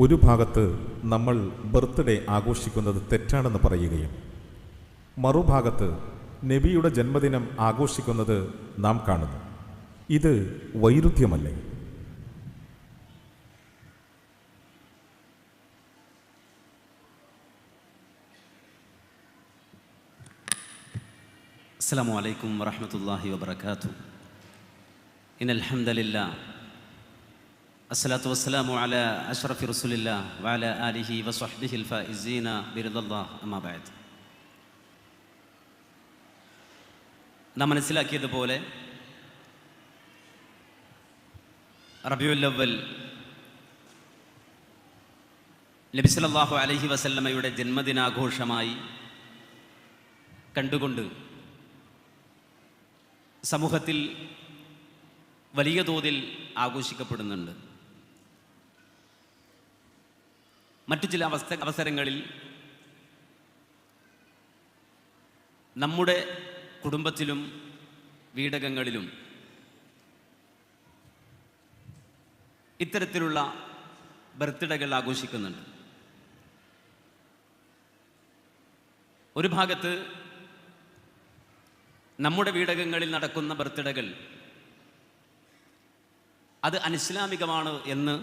ഒരു ഭാഗത്ത് നമ്മൾ ബർത്ത്ഡേ ആഘോഷിക്കുന്നത് തെറ്റാണെന്ന് പറയുകയും മറുഭാഗത്ത് നബിയുടെ ജന്മദിനം ആഘോഷിക്കുന്നത് നാം കാണുന്നു. ഇത് വൈരുദ്ധ്യമല്ലേ. അസ്സാം വലൈക്കും വാഹമത്തല്ലാഹി വാത്തു ഇൻ അലഹമുല്ലാ അസ്സലാത്തു വസ്സലാമു അല അഷ്റഫി വഅലാ വാല വസ്വഹ്ബിഹിൽ വസ്ഹബിഹിൽ ഫൈസീന ബിരുദല്ലാ അമ്മാബായത് നാം മനസ്സിലാക്കിയതുപോലെ റബിയുല്ലവൽ നബിസലല്ലാഹു അലഹി വസല്ലമ്മയുടെ ജന്മദിനാഘോഷമായി കണ്ടുകൊണ്ട് സമൂഹത്തിൽ വലിയ തോതിൽ ആഘോഷിക്കപ്പെടുന്നുണ്ട്. മറ്റു ചില അവസ്ഥ അവസരങ്ങളിൽ നമ്മുടെ കുടുംബത്തിലും വീടകങ്ങളിലും ഇത്തരത്തിലുള്ള ബർത്ത്ഡേകൾ ആഘോഷിക്കുന്നുണ്ട്. ഒരു ഭാഗത്ത് നമ്മുടെ വീടകങ്ങളിൽ നടക്കുന്ന ബർത്ത്ഡേകൾ അത് അനിസ്ലാമികമാണ് എന്ന്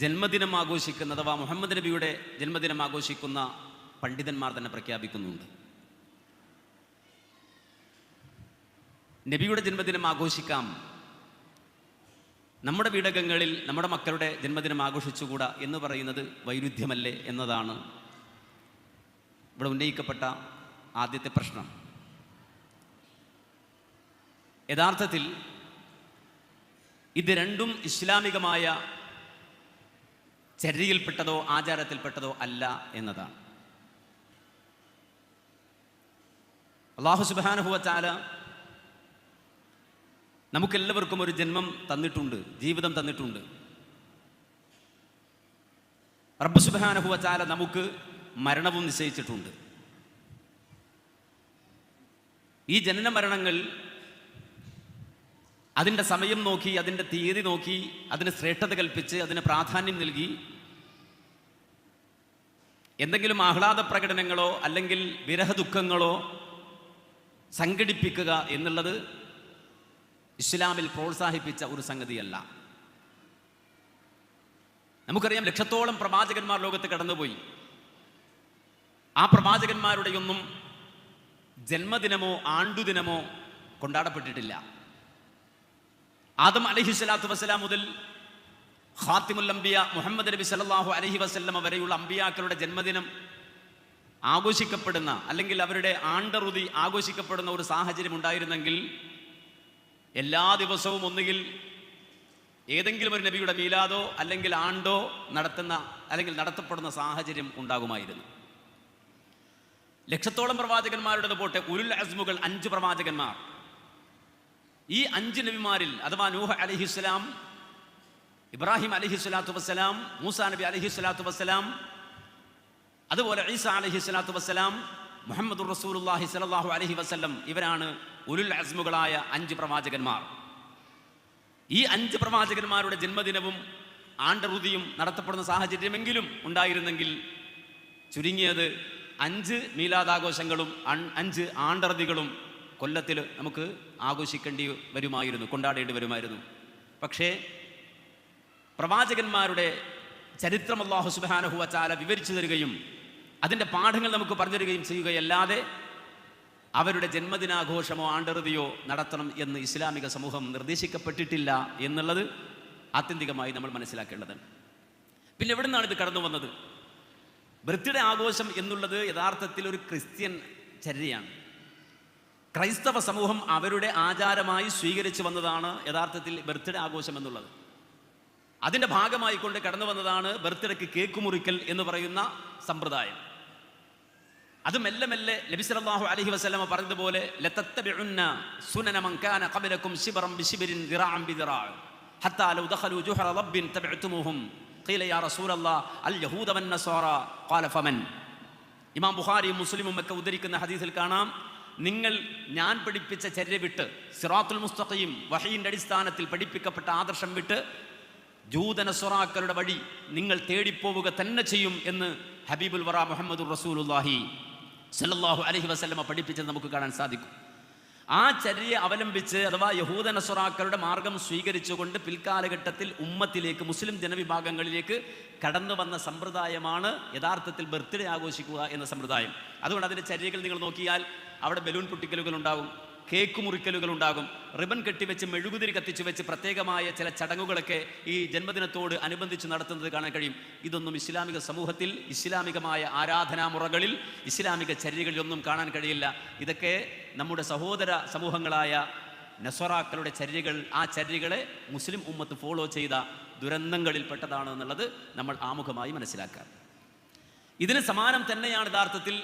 ജന്മദിനം ആഘോഷിക്കുന്ന അഥവാ മുഹമ്മദ് നബിയുടെ ജന്മദിനം ആഘോഷിക്കുന്ന പണ്ഡിതന്മാർ തന്നെ പ്രഖ്യാപിക്കുന്നുണ്ട്. നബിയുടെ ജന്മദിനം ആഘോഷിക്കാം. നമ്മുടെ വീടകങ്ങളിൽ നമ്മുടെ മക്കളുടെ ജന്മദിനം ആഘോഷിച്ചുകൂടാ എന്ന് പറയുന്നത് വൈരുദ്ധ്യമല്ലേ എന്നതാണ് ഇവിടെ ഉന്നയിക്കപ്പെട്ട ആദ്യത്തെ പ്രശ്നം. യഥാർത്ഥത്തിൽ ഇത് രണ്ടും ഇസ്ലാമികമായ ചര്യയിൽപ്പെട്ടതോ ആചാരത്തിൽപ്പെട്ടതോ അല്ല എന്നതാണ്. അള്ളാഹു സുബാനുഭവച്ചാല നമുക്കെല്ലാവർക്കും ഒരു ജന്മം തന്നിട്ടുണ്ട് ജീവിതം തന്നിട്ടുണ്ട്. റബ്ബ് സുബാനുഭവച്ചാല നമുക്ക് മരണവും നിശ്ചയിച്ചിട്ടുണ്ട്. ഈ ജനന മരണങ്ങൾ അതിന്റെ സമയം നോക്കി അതിന്റെ തീയതി നോക്കി അതിന് ശ്രേഷ്ഠത കൽപ്പിച്ച് അതിന് പ്രാധാന്യം നൽകി. എന്തെങ്കിലും ആഹ്ലാദ പ്രകടനങ്ങളോ അല്ലെങ്കിൽ വിരഹ ദുഃഖങ്ങളോ സംഘടിപ്പിക്കുക എന്നുള്ളത് ഇസ്ലാമിൽ പ്രോത്സാഹിപ്പിച്ച ഒരു സംഗതിയല്ല. നമുക്കറിയാം ലക്ഷത്തോളം പ്രവാചകന്മാർ ലോകത്ത് കടന്നുപോയി. ആ പ്രവാചകന്മാരുടെയൊന്നും ജന്മദിനമോ ആണ്ടുദിനമോ കൊണ്ടാടപ്പെട്ടിട്ടില്ല. ആദം അലഹി സ്വലാത്തു വസ്സലാം മുതൽ ഖാത്തിമുൽ അംബിയ മുഹമ്മദ് നബി സല്ലല്ലാഹു അലഹി വസ്ല്ലം വരെയുള്ള അമ്പിയാക്കളുടെ ജന്മദിനം ആഘോഷിക്കപ്പെടുന്ന അല്ലെങ്കിൽ അവരുടെ ആണ്ടറുതി ആഘോഷിക്കപ്പെടുന്ന ഒരു സാഹചര്യം ഉണ്ടായിരുന്നെങ്കിൽ എല്ലാ ദിവസവും ഒന്നുകിൽ ഏതെങ്കിലും ഒരു നബിയുടെ മീലാദോ അല്ലെങ്കിൽ ആണ്ടോ നടത്തുന്ന അല്ലെങ്കിൽ നടത്തപ്പെടുന്ന സാഹചര്യം ഉണ്ടാകുമായിരുന്നു. ലക്ഷത്തോളം പ്രവാചകന്മാരുടെ പോട്ടെ ഉരുൽ അസ്മുകൾ അഞ്ച് പ്രവാചകന്മാർ. ഈ അഞ്ച് നബിമാരിൽ അഥവാ നൂഹ് അലഹിസ്ലാം ഇബ്രാഹിം അലഹി സ്വലാത്തു വസ്സലാം മൂസ നബി അലഹി സ്വലാത്തു വസ്സലാം അതുപോലെ ഈസ അലഹി സ്വലാത്തു വസ്സലാം മുഹമ്മദ് റസൂലുല്ലാഹി സലാഹു അലഹി വസ്ലം ഇവരാണ് ഉലുൽ അസ്മുകളായ അഞ്ച് പ്രവാചകന്മാർ. ഈ അഞ്ച് പ്രവാചകന്മാരുടെ ജന്മദിനവും ആണ്ടറുതിയും നടത്തപ്പെടുന്ന സാഹചര്യമെങ്കിലും ഉണ്ടായിരുന്നെങ്കിൽ ചുരുങ്ങിയത് അഞ്ച് മീലാദാഘോഷങ്ങളും അഞ്ച് ആണ്ടറുതികളും കൊല്ലത്തിൽ നമുക്ക് ആഘോഷിക്കേണ്ടി വരുമായിരുന്നു കൊണ്ടാടേണ്ടി വരുമായിരുന്നു. പക്ഷേ പ്രവാചകന്മാരുടെ ചരിത്രം അള്ളാഹു സുബാനഹു വച്ചാല വിവരിച്ചു തരികയും അതിന്റെ പാഠങ്ങൾ നമുക്ക് പറഞ്ഞു തരികയും ചെയ്യുകയല്ലാതെ അവരുടെ ജന്മദിനാഘോഷമോ ആണ്ടറുതിയോ നടത്തണം എന്ന് ഇസ്ലാമിക സമൂഹം നിർദ്ദേശിക്കപ്പെട്ടിട്ടില്ല എന്നുള്ളത് ആത്യന്തികമായി നമ്മൾ മനസ്സിലാക്കേണ്ടതാണ് പിന്നെ എവിടെ നിന്നാണ് ഇത് കടന്നു വന്നത്? ബർത്ത്ഡേ ആഘോഷം എന്നുള്ളത് യഥാർത്ഥത്തിൽ ഒരു ക്രിസ്ത്യൻ ചര്യയാണ്. ക്രൈസ്തവ സമൂഹം അവരുടെ ആചാരമായി സ്വീകരിച്ചു വന്നതാണ് യഥാർത്ഥത്തിൽ ബർത്ത്ഡേ ആഘോഷം എന്നുള്ളത്. അതിന്റെ ഭാഗമായി കൊണ്ട് കടന്നു വന്നതാണ് ബർത്ത്ഡേക്ക് കേക്ക് മുറിക്കൽ എന്ന് പറയുന്ന സമ്പ്രദായം. അത് മെല്ലെ മെല്ലെ നബി അലഹി വസ്ലമ പറഞ്ഞതുപോലെ ഇമാം ബുഹാരിയും മുസ്ലിമും ഒക്കെ ഉദ്ധരിക്കുന്ന ഹദീസിൽ കാണാം നിങ്ങൾ ഞാൻ പഠിപ്പിച്ച ചര്യ വിട്ട് സിറാത്തുൽ മുസ്തഖയും വഹീന്റെ അടിസ്ഥാനത്തിൽ പഠിപ്പിക്കപ്പെട്ട ആദർശം വിട്ട് ജൂതനസ്വറാക്കളുടെ വഴി നിങ്ങൾ തേടിപ്പോവുക തന്നെ ചെയ്യും എന്ന് ഹബീബുൽ വറ മുഹമ്മദ് റസൂലുല്ലാഹി സല്ലല്ലാഹു അലൈഹി വസല്ലമ പഠിപ്പിച്ചത് നമുക്ക് കാണാൻ സാധിക്കും. ആ ചര്യയെ അവലംബിച്ച് അഥവാ യഹൂദന സുറാക്കളുടെ മാർഗം സ്വീകരിച്ചുകൊണ്ട് പിൽക്കാലഘട്ടത്തിൽ ഉമ്മത്തിലേക്ക് മുസ്ലിം ജനവിഭാഗങ്ങളിലേക്ക് കടന്നു വന്ന സമ്പ്രദായമാണ് യഥാർത്ഥത്തിൽ ബർത്ത്ഡേ ആഘോഷിക്കുക എന്ന സമ്പ്രദായം. അതുകൊണ്ട് അതിന്റെ ചര്യകൾ നിങ്ങൾ നോക്കിയാൽ അവിടെ ബലൂൺ പൊട്ടിക്കലുകൾ ഉണ്ടാകും കേക്ക് മുറിക്കലുകൾ ഉണ്ടാകും റിബൺ കെട്ടിവെച്ച് മെഴുകുതിരി കത്തിച്ചു വെച്ച് പ്രത്യേകമായ ചില ചടങ്ങുകളൊക്കെ ഈ ജന്മദിനത്തോട് അനുബന്ധിച്ച് നടത്തുന്നത് കാണാൻ കഴിയും. ഇതൊന്നും ഇസ്ലാമിക സമൂഹത്തിൽ ഇസ്ലാമികമായ ആരാധനാമുറകളിൽ ഇസ്ലാമിക ചര്യകളിലൊന്നും കാണാൻ കഴിയില്ല. ഇതൊക്കെ നമ്മുടെ സഹോദര സമൂഹങ്ങളായ നസ്വറാക്കളുടെ ചര്യകൾ ആ ചര്യകളെ മുസ്ലിം ഉമ്മത്ത് ഫോളോ ചെയ്ത ദുരന്തങ്ങളിൽ പെട്ടതാണ് എന്നുള്ളത് നമ്മൾ ആമുഖമായി മനസ്സിലാക്കാം. ഇതിന് സമാനം തന്നെയാണ് യഥാർത്ഥത്തിൽ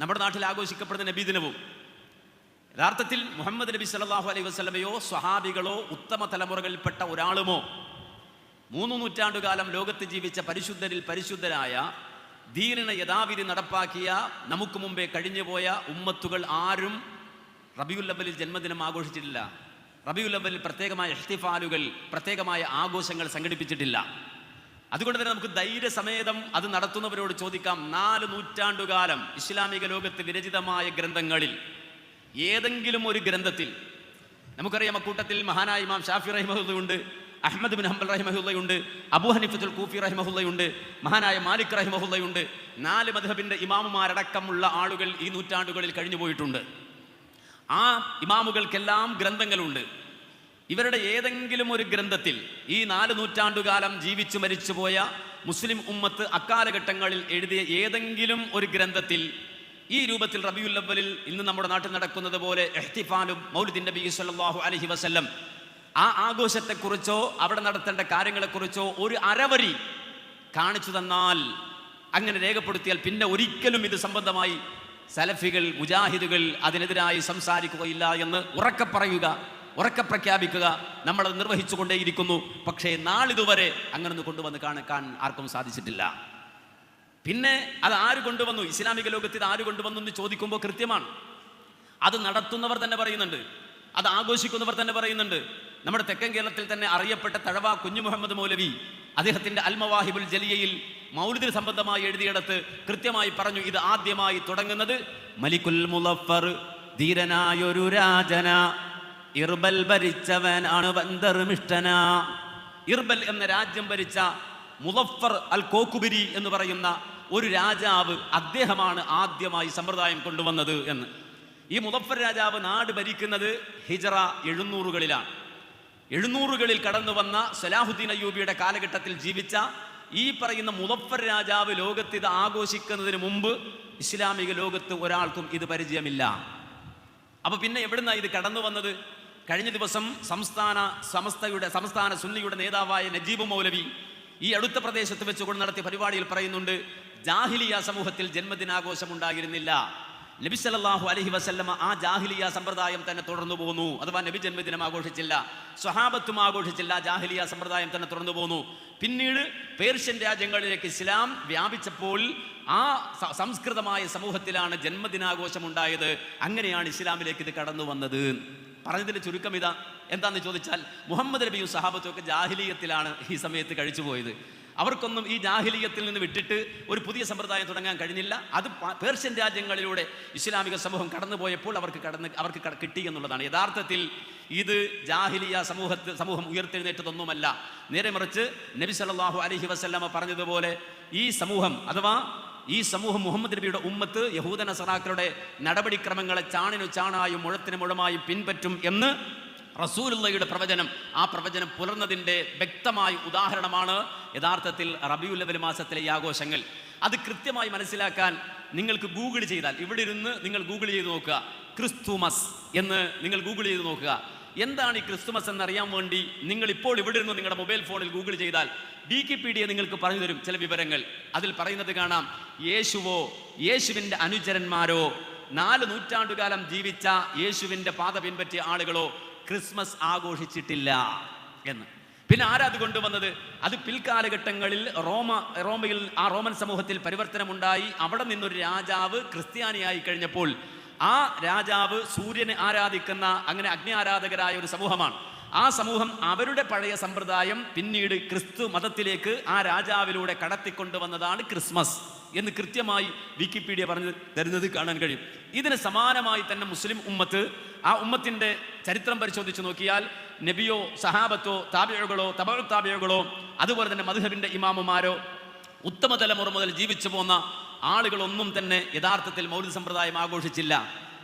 നമ്മുടെ നാട്ടിൽ ആഘോഷിക്കപ്പെടുന്ന നബി ദിനവും. യഥാർത്ഥത്തിൽ മുഹമ്മദ് നബി സല്ലല്ലാഹു അലൈഹി വസ്ലമയോ സ്വഹാബികളോ ഉത്തമ തലമുറകളിൽപ്പെട്ട ഒരാളുമോ? മൂന്ന് നൂറ്റാണ്ടുകാലം ലോകത്ത് ജീവിച്ച പരിശുദ്ധരിൽ പരിശുദ്ധരായ ധീരനെ യഥാവിധി നടപ്പാക്കിയ നമുക്ക് മുമ്പേ കഴിഞ്ഞുപോയ ഉമ്മത്തുകൾ ആരും റബിയുല്ലബലിൽ ജന്മദിനം ആഘോഷിച്ചിട്ടില്ല. റബിയുല്ലബലിൽ പ്രത്യേകമായ ഇഷ്തിഫാലുകൾ പ്രത്യേകമായ ആഘോഷങ്ങൾ സംഘടിപ്പിച്ചിട്ടില്ല. അതുകൊണ്ട് തന്നെ നമുക്ക് ധൈര്യസമേതം അത് നടത്തുന്നവരോട് ചോദിക്കാം നാല് നൂറ്റാണ്ടുകാലം ഇസ്ലാമിക ലോകത്ത് വിരചിതമായ ഗ്രന്ഥങ്ങളിൽ ഏതെങ്കിലും ഒരു ഗ്രന്ഥത്തിൽ നമുക്കറിയാം അക്കൂട്ടത്തിൽ മഹാനായ ഇമാം ഷാഫി റഹിമഹുല്ലയുണ്ട് അഹമ്മദ് ബിൻ ഹംബൽ റഹിമഹുല്ലയുണ്ട് അബു ഹനിഫത്തുൽ കൂഫി റഹിമഹുല്ലയുണ്ട് മഹാനായ മാലിക് റഹിമഹുല്ലയുണ്ട് നാല് മധബിന്റെ ഇമാമുമാരടക്കമുള്ള ആളുകൾ ഈ നൂറ്റാണ്ടുകളിൽ കഴിഞ്ഞു പോയിട്ടുണ്ട് ആ ഇമാമുകൾക്കെല്ലാം ഗ്രന്ഥങ്ങളുണ്ട്. ഇവരുടെ ഏതെങ്കിലും ഒരു ഗ്രന്ഥത്തിൽ ഈ നാല് നൂറ്റാണ്ടുകാലം ജീവിച്ചു മരിച്ചുപോയ മുസ്ലിം ഉമ്മത്ത് അക്കാലഘട്ടങ്ങളിൽ എഴുതിയ ഏതെങ്കിലും ഒരു ഗ്രന്ഥത്തിൽ ഈ രൂപത്തിൽ റബിയുല്ലവലിൽ ഇന്ന് നമ്മുടെ നാട്ടിൽ നടക്കുന്നത് പോലെ എഹ്തിഫാലും മൗലിദിൻ നബി സല്ലല്ലാഹു അലഹി വസ്ല്ലം ആ ആഘോഷത്തെക്കുറിച്ചോ അവിടെ നടത്തേണ്ട കാര്യങ്ങളെക്കുറിച്ചോ ഒരു അരവരി കാണിച്ചു തന്നാൽ അങ്ങനെ രേഖപ്പെടുത്തിയാൽ പിന്നെ ഒരിക്കലും ഇത് സംബന്ധമായി സലഫികൾ മുജാഹിദുകൾ അതിനെതിരായി സംസാരിക്കുകയില്ല എന്ന് ഉറക്കെ പറയുക. ഉറക്കെ പ്രഖ്യാപിക്കുക. നമ്മളത് നിർവഹിച്ചു കൊണ്ടേയിരിക്കുന്നു പക്ഷേ നാളിതുവരെ അങ്ങനെ ഒന്ന് കൊണ്ടുവന്ന് കാണാൻ ആർക്കും സാധിച്ചിട്ടില്ല. പിന്നെ അത് ആര് കൊണ്ടുവന്നു? ഇസ്ലാമിക ലോകത്ത് ഇത് ആര് കൊണ്ടുവന്നു എന്ന് ചോദിക്കുമ്പോൾ കൃത്യമാണ്. അത് നടത്തുന്നവർ തന്നെ പറയുന്നുണ്ട്. അത് ആഘോഷിക്കുന്നവർ തന്നെ പറയുന്നുണ്ട്. നമ്മുടെ തെക്കൻ കേരളത്തിൽ തന്നെ അറിയപ്പെട്ട തഴവ കുഞ്ഞു മുഹമ്മദ് മൗലവി അദ്ദേഹത്തിന്റെ അൽമവാഹിബുൽ ജലിയയിൽ മൗലിദിന് സംബന്ധമായി എഴുതിയിടത്ത് കൃത്യമായി പറഞ്ഞു ഇത് ആദ്യമായി തുടങ്ങുന്നത് മലിക്കുൽ മുലഫർ ധീരനായൊരു രാജന. ഇർബൽ ഭരിച്ചവനാണ് ബന്ദർമിഷ്ടന ഇർബൽ എന്ന രാജ്യം ഭരിച്ച മുലഫർ അൽ കോക്കുബിരി എന്ന് പറയുന്ന ഒരു രാജാവ് അദ്ദേഹമാണ് ആദ്യമായി സമ്പ്രദായം കൊണ്ടുവന്നത് എന്ന്. ഈ മുലഫർ രാജാവ് നാട് ഭരിക്കുന്നത് ഹിജറ എഴുന്നൂറുകളിലാണ്. എഴുന്നൂറുകളിൽ കടന്നു വന്ന സലാഹുദ്ദീൻ അയ്യൂബിയുടെ കാലഘട്ടത്തിൽ ജീവിച്ച ഈ പറയുന്ന മുലഫർ രാജാവ് ലോകത്ത് ഇത് ആഘോഷിക്കുന്നതിന് മുമ്പ് ഇസ്ലാമിക ലോകത്ത് ഒരാൾക്കും ഇത് പരിചയമില്ല. അപ്പൊ പിന്നെ എവിടുന്നാണ് ഇത് കടന്നു വന്നത്? കഴിഞ്ഞ ദിവസം സംസ്ഥാന സമസ്തയുടെ സംസ്ഥാന സുന്നിയുടെ നേതാവായ നജീബ് മൗലവി ഈ അടുത്ത പ്രദേശത്ത് വെച്ചുകൊണ്ട് നടത്തിയ പരിപാടിയിൽ പറയുന്നുണ്ട് ജാഹിലിയ സമൂഹത്തിൽ ജന്മദിനാഘോഷം ഉണ്ടായിരുന്നില്ല നബി സല്ലാഹു അലഹി വസല്ലമ ആ ജാഹിലിയ സമ്പ്രദായം തന്നെ തുടർന്നു പോന്നു. അഥവാ നബി ജന്മദിനം ആഘോഷിച്ചില്ല. സ്വഹാബത്തും ആഘോഷിച്ചില്ല ജാഹിലിയ സമ്പ്രദായം തന്നെ തുടർന്നു പോന്നു. പിന്നീട് പേർഷ്യൻ രാജ്യങ്ങളിലേക്ക് ഇസ്ലാം വ്യാപിച്ചപ്പോൾ ആ സംസ്കൃതമായ സമൂഹത്തിലാണ് ജന്മദിനാഘോഷം ഉണ്ടായത് അങ്ങനെയാണ് ഇസ്ലാമിലേക്ക് ഇത് കടന്നു വന്നത് പറഞ്ഞതിന്റെ ചുരുക്കം ഇതാ. എന്താന്ന് ചോദിച്ചാൽ മുഹമ്മദ് നബിയും സഹാബത്തും ഒക്കെ ജാഹിലീയത്തിലാണ് ഈ സമയത്ത് കഴിച്ചുപോയത് അവർക്കൊന്നും ഈ ജാഹിലീയത്തിൽ നിന്ന് വിട്ടിട്ട് ഒരു പുതിയ സമ്പ്രദായം തുടങ്ങാൻ കഴിഞ്ഞില്ല. അത് പേർഷ്യൻ രാജ്യങ്ങളിലൂടെ ഇസ്ലാമിക സമൂഹം കടന്നുപോയപ്പോൾ അവർക്ക് കടന്ന് അവർക്ക് കിട്ടി എന്നുള്ളതാണ്. യഥാർത്ഥത്തിൽ ഇത് ജാഹിലിയ സമൂഹത്തിൽ സമൂഹം ഉയർത്തെഴുന്നേറ്റതൊന്നുമല്ല. നേരെ മറിച്ച് നബി സല്ലാഹു അലഹി വസല്ലമ പറഞ്ഞതുപോലെ ഈ സമൂഹം അഥവാ ഈ സമൂഹം മുഹമ്മദ് നബിയുടെ ഉമ്മത്ത് യഹൂദ നസറാക്കളുടെ നടപടിക്രമങ്ങളെ ചാണിനു ചാണായും മുഴത്തിനു മുഴമായും പിൻപറ്റും എന്ന് റസൂലുള്ളയുടെ പ്രവചനം ആ പ്രവചനം പുലർന്നതിന്റെ വ്യക്തമായ ഉദാഹരണമാണ് യഥാർത്ഥത്തിൽ റബിയുല്ലവൽ മാസത്തിലെ ഈ ആഘോഷങ്ങൾ. അത് കൃത്യമായി മനസ്സിലാക്കാൻ നിങ്ങൾക്ക് ഗൂഗിൾ ചെയ്താൽ ഇവിടെ ഇരുന്ന് നിങ്ങൾ ഗൂഗിൾ ചെയ്ത് നോക്കുക ക്രിസ്തുമസ് എന്ന് നിങ്ങൾ ഗൂഗിൾ ചെയ്ത് നോക്കുക. എന്താണ് ഈ ക്രിസ്തുമസ് എന്നറിയാൻ വേണ്ടി നിങ്ങൾ ഇപ്പോൾ ഇവിടെ ഇരുന്ന് നിങ്ങളുടെ മൊബൈൽ ഫോണിൽ ഗൂഗിൾ ചെയ്താൽ വിക്കിപീഡിയ നിങ്ങൾക്ക് പറഞ്ഞു തരും ചില വിവരങ്ങൾ. അതിൽ പറയുന്നത് കാണാം യേശുവോ യേശുവിന്റെ അനുചരന്മാരോ നാല് നൂറ്റാണ്ടുകാലം ജീവിച്ച യേശുവിന്റെ പാത പിൻപറ്റിയ ആളുകളോ ക്രിസ്മസ് ആഘോഷിച്ചിട്ടില്ല എന്ന്. പിന്നെ ആരാ അത് കൊണ്ടുവന്നത്? അത് പിൽക്കാലഘട്ടങ്ങളിൽ റോമ റോമയിൽ ആ റോമൻ സമൂഹത്തിൽ പരിവർത്തനമുണ്ടായി. അവിടെ നിന്നൊരു രാജാവ് ക്രിസ്ത്യാനിയായി കഴിഞ്ഞപ്പോൾ ആ രാജാവ് സൂര്യനെ ആരാധിക്കുന്ന അങ്ങനെ അഗ്നി ആരാധകരായ ഒരു സമൂഹമാണ്. ആ സമൂഹം അവരുടെ പഴയ സമ്പ്രദായം പിന്നീട് ക്രിസ്തു മതത്തിലേക്ക് ആ രാജാവിലൂടെ കടത്തിക്കൊണ്ടുവന്നതാണ് ക്രിസ്മസ് എന്ന് കൃത്യമായി വിക്കിപീഡിയ പറഞ്ഞു തരുന്നത് കാണാൻ കഴിയും. ഇതിന് സമാനമായി തന്നെ മുസ്ലിം ഉമ്മത്ത് ആ ഉമ്മത്തിന്റെ ചരിത്രം പരിശോധിച്ച് നോക്കിയാൽ നബിയോ സഹാബത്തോ താബിഴകളോ തബ താബിഴകളോ അതുപോലെ തന്നെ മധുഹബിന്റെ ഇമാമുമാരോ ഉത്തമ തലമുറ മുതൽ ജീവിച്ചു പോന്ന ആളുകളൊന്നും തന്നെ യഥാർത്ഥത്തിൽ മൗലിക സമ്പ്രദായം ആഘോഷിച്ചില്ല.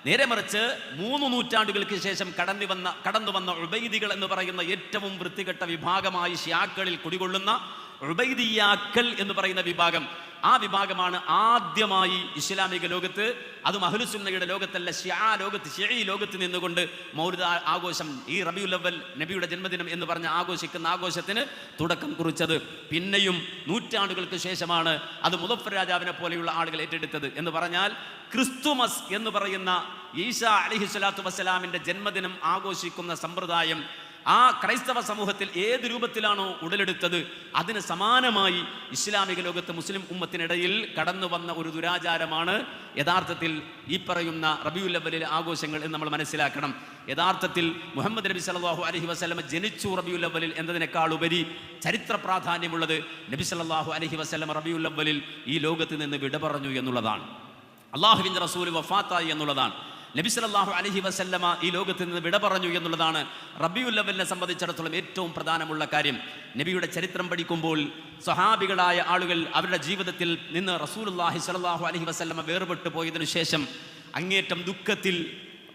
നേരെ മറിച്ച് മൂന്ന് നൂറ്റാണ്ടുകൾക്ക് ശേഷം കടന്നു വന്ന കടന്നു വന്ന ഉബൈദികൾ എന്ന് പറയുന്ന ഏറ്റവും വൃത്തികെട്ട വിഭാഗമായി ഷിയാക്കളിൽ കുടികൊള്ളുന്ന ഉബൈദിയാക്കൾ എന്ന് പറയുന്ന വിഭാഗം. ആ വിഭാഗമാണ് ആദ്യമായി ഇസ്ലാമിക ലോകത്ത് അതും അഹ്ലുസുന്നയുടെ ലോകത്തല്ല ഷിയാ ലോകത്ത് ഷിഈ ലോകത്ത് നിന്നുകൊണ്ട് മൗലിത ആഘോഷം ഈ റബിയുലവൽ നബിയുടെ ജന്മദിനം എന്ന് പറഞ്ഞ് ആഘോഷിക്കുന്ന ആഘോഷത്തിന് തുടക്കം കുറിച്ചത്. പിന്നെയും നൂറ്റാണ്ടുകൾക്ക് ശേഷമാണ് അത് മുദഫർ രാജാവിനെ പോലെയുള്ള ആളുകൾ ഏറ്റെടുത്തത് എന്ന് പറഞ്ഞാൽ ക്രിസ്തുമസ് എന്ന് പറയുന്ന ഈസ അലിഹി സ്വലാത്തു വസ്സലാമിന്റെ ജന്മദിനം ആഘോഷിക്കുന്ന സമ്പ്രദായം ആ ക്രൈസ്തവ സമൂഹത്തിൽ ഏത് രൂപത്തിലാണോ ഉടലെടുത്തത് അതിന് സമാനമായി ഇസ്ലാമിക ലോകത്ത് മുസ്ലിം ഉമ്മത്തിനിടയിൽ കടന്നു വന്ന ഒരു ദുരാചാരമാണ് യഥാർത്ഥത്തിൽ ഈ പറയുന്ന റബിയുൽ അവലിലെ ആഘോഷങ്ങൾ എന്ന് നമ്മൾ മനസ്സിലാക്കണം. യഥാർത്ഥത്തിൽ മുഹമ്മദ് നബി സല്ലല്ലാഹു അലഹി വസ്ലമ ജനിച്ചു റബിയുൽ അവലിൽ എന്നതിനേക്കാൾ ഉപരി ചരിത്ര പ്രാധാന്യമുള്ളത് നബി സല്ലല്ലാഹു അലഹി വസ്ലമ റബിയുൽ അവലിൽ ഈ ലോകത്ത് നിന്ന് വിട പറഞ്ഞു എന്നുള്ളതാണ്. അള്ളാഹുവിന്റെ റസൂൽ വഫാത്തായി എന്നുള്ളതാണ്. നബി സല്ലല്ലാഹു അലൈഹി വസല്ലമ ഈ ലോകത്ത് നിന്ന് വിട പറഞ്ഞു എന്നുള്ളതാണ് റബിയുല്ലവലിനെ സംബന്ധിച്ചിടത്തോളം ഏറ്റവും പ്രധാനമുള്ള കാര്യം. നബിയുടെ ചരിത്രം പഠിക്കുമ്പോൾ സ്വഹാബികളായ ആളുകൾ അവരുടെ ജീവിതത്തിൽ നിന്ന് റസൂലുള്ളാഹി സലാഹു അലഹി വസല്ലമ വേർപെട്ടു പോയതിനു ശേഷം അങ്ങേറ്റം ദുഃഖത്തിൽ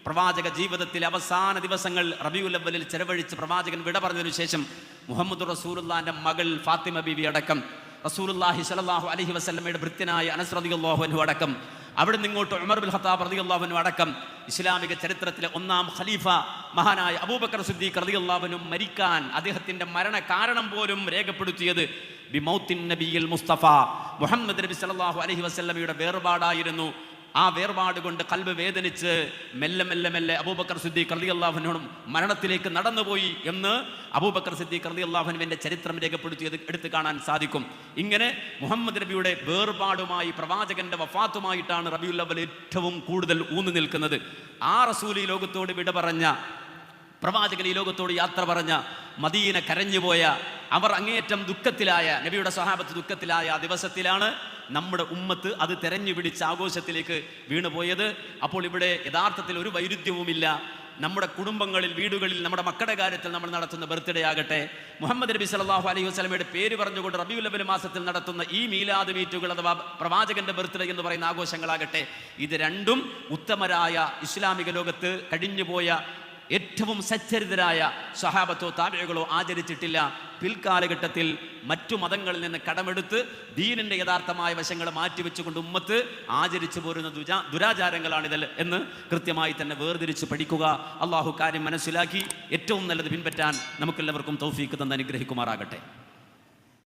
പ്രവാചക ജീവിതത്തിലെ അവസാന ദിവസങ്ങൾ റബിയുല്ലവലിൽ ചെലവഴിച്ച് പ്രവാചകൻ വിട പറഞ്ഞതിനു ശേഷം മുഹമ്മദ് റസൂലുള്ളാന്റെ മകൾ ഫാത്തിമ ബീവി അടക്കം. റസൂലുള്ളാഹി സലാഹു അലഹി വസല്ലമയുടെ ഭൃത്യനായ അനസ് റളിയല്ലാഹു അൻഹു അടക്കം അവിടെ നിങ്ങോട്ട് ഉമർ ബിൻ ഖത്താബ് റതി അൻഹു അടക്കം ഇസ്ലാമിക ചരിത്രത്തിലെ ഒന്നാം ഖലീഫ മഹാനായ അബൂബക്കർ സിദ്ദീഖ് റളിയല്ലാഹു അൻഹു മരിക്കാൻ അദ്ദേഹത്തിന്റെ മരണ കാരണം പോലും രേഖപ്പെടുത്തിയത് ബിമൗത്തിൻ നബിയിൽ മുസ്തഫ. മുഹമ്മദ് നബി സല്ലല്ലാഹു അലഹി വസല്ലമയുടെ വേർപാടായിരുന്നു. ആ വേർപാട് കൊണ്ട് കൽബ് വേദനിച്ച് മെല്ലെ മെല്ലെ മെല്ലെ അബൂബക്കർ സിദ്ദീഖ് റളി അള്ളാഹുവിനോടും മരണത്തിലേക്ക് നടന്നുപോയി എന്ന് അബൂബക്കർ സിദ്ദീഖ് റളി അള്ളാഹുവിന്റെ ചരിത്രം രേഖപ്പെടുത്തി എടുത്തു കാണാൻ സാധിക്കും. ഇങ്ങനെ മുഹമ്മദ് നബിയുടെ വേർപാടുമായി പ്രവാചകന്റെ വഫാത്തുമായിട്ടാണ് റബിയുൽ അവൽ ഏറ്റവും കൂടുതൽ ഊന്നു നിൽക്കുന്നത്. ആ റസൂൽ ഈ ലോകത്തോട് വിട പറഞ്ഞ പ്രവാചകൻ ഈ ലോകത്തോട് യാത്ര പറഞ്ഞ മദീന കരഞ്ഞുപോയ അവർ അങ്ങേയറ്റം ദുഃഖത്തിലായ നബിയുടെ സ്വഹാബത്ത് ദുഃഖത്തിലായ ആ ദിവസത്തിലാണ് നമ്മുടെ ഉമ്മത്ത് അത് തെരഞ്ഞു പിടിച്ച് ആഘോഷത്തിലേക്ക് വീണുപോയത് അപ്പോൾ ഇവിടെ യഥാർത്ഥത്തിൽ ഒരു വൈരുദ്ധ്യവുമില്ല. നമ്മുടെ കുടുംബങ്ങളിൽ വീടുകളിൽ നമ്മുടെ മക്കളുടെ കാര്യത്തിൽ നമ്മൾ നടത്തുന്ന ബർത്ത്ഡേ ആകട്ടെ. മുഹമ്മദ് നബി സല്ലല്ലാഹു അലൈഹി വസ്ലമയുടെ പേര് പറഞ്ഞുകൊണ്ട് അവൽ മാസത്തിൽ നടത്തുന്ന ഈ മീലാദ് മീറ്റുകൾ അഥവാ പ്രവാചകന്റെ ബർത്ത്ഡേ എന്ന് പറയുന്ന ആഘോഷങ്ങളാകട്ടെ. ഇത് രണ്ടും ഉത്തമരായ ഇസ്ലാമിക ലോകത്ത് കഴിഞ്ഞുപോയ ഏറ്റവും സച്ചരിതരായ സ്വഹാബത്തോ താപിഴകളോ ആചരിച്ചിട്ടില്ല. പിൽക്കാലഘട്ടത്തിൽ മറ്റു മതങ്ങളിൽ നിന്ന് കടമെടുത്ത് ദീനിന്റെ യഥാർത്ഥമായ വശങ്ങൾ മാറ്റിവെച്ചുകൊണ്ട് ഉമ്മത്ത് ആചരിച്ചു പോരുന്ന ദുരാ ദുരാചാരങ്ങളാണിത് എന്ന് കൃത്യമായി തന്നെ വേർതിരിച്ച് പഠിക്കുക. അള്ളാഹു കാര്യം മനസ്സിലാക്കി ഏറ്റവും നല്ലത് പിൻപറ്റാൻ നമുക്കെല്ലാവർക്കും തൗഫീക്ക് തന്ന് അനുഗ്രഹിക്കുമാറാകട്ടെ.